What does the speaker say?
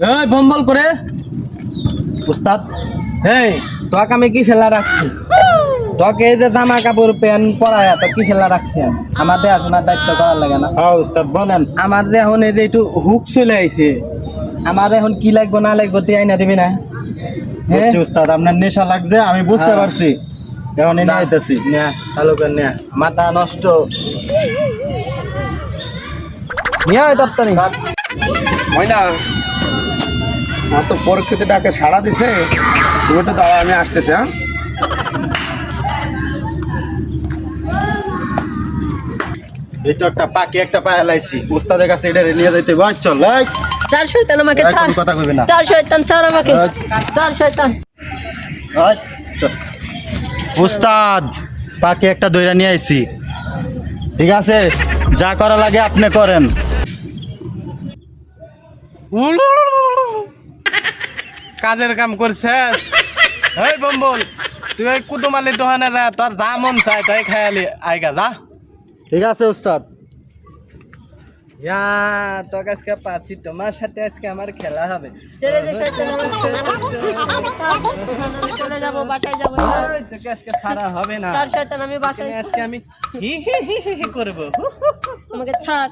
এই বম্বল করে। উস্তাদ। এই তোকে আমি কি সেলা রাখছি? তোকে এই যে জামা কাপড় প্যান্ট পরায় তো কি সেলা রাখছি আমি? আমার দায়িত্ব করার লাগে না। হ্যাঁ উস্তাদ বলেন। আমার এখন এই যে একটু হুক চলে আইছে। আমার এখন কি লাগবো না লাগবো তুই আইনা দিবি না? হ্যাঁ উস্তাদ আপনার নেশা লাগছে আমি বুঝতে হ্যাঁ। পারছি। এখন এনে আইতেছি নেয়া চালু কর মাথা নষ্ট। নিয়ে ময়না আমার তো পরীক্ষিতে ডাকে সাড়া দিছে। তুমি একটু দাঁড়া আমি আসতেছি হ্যাঁ? এই তো একটা পাখি একটা পায়ে লাইছি। উস্তাদের কাছে এটা নিয়ে যাইতে ভাই চল এই, চার শয়তান আমাকে ছাড়। কথা কইবি না। চার শয়তান ছাড় আমাকে। চার শয়তান। উস্তাদ পাখি একটা দইরা নিয়ে আইছি। ঠিক আছে? যা করা লাগে আপনি করেন। কাজের কাম করছে। এই বম্বল তুই ওই কুতুমালির দোকানে যা তোর যা মন চাই তাই খায়ালি আইগা যা। ঠিক আছে উস্তাদ। ইয়া তোকে আজকে পাচ্ছি তোমার সাথে আজকে আমার খেলা হবে। চলে যাব বাসায় যাব। তোকে আজকে ছাড়া হবে না। চার শয়তান আমি বাসায় আজকে আমি হি হি হি হি হি করব। আমাকে ছাড়।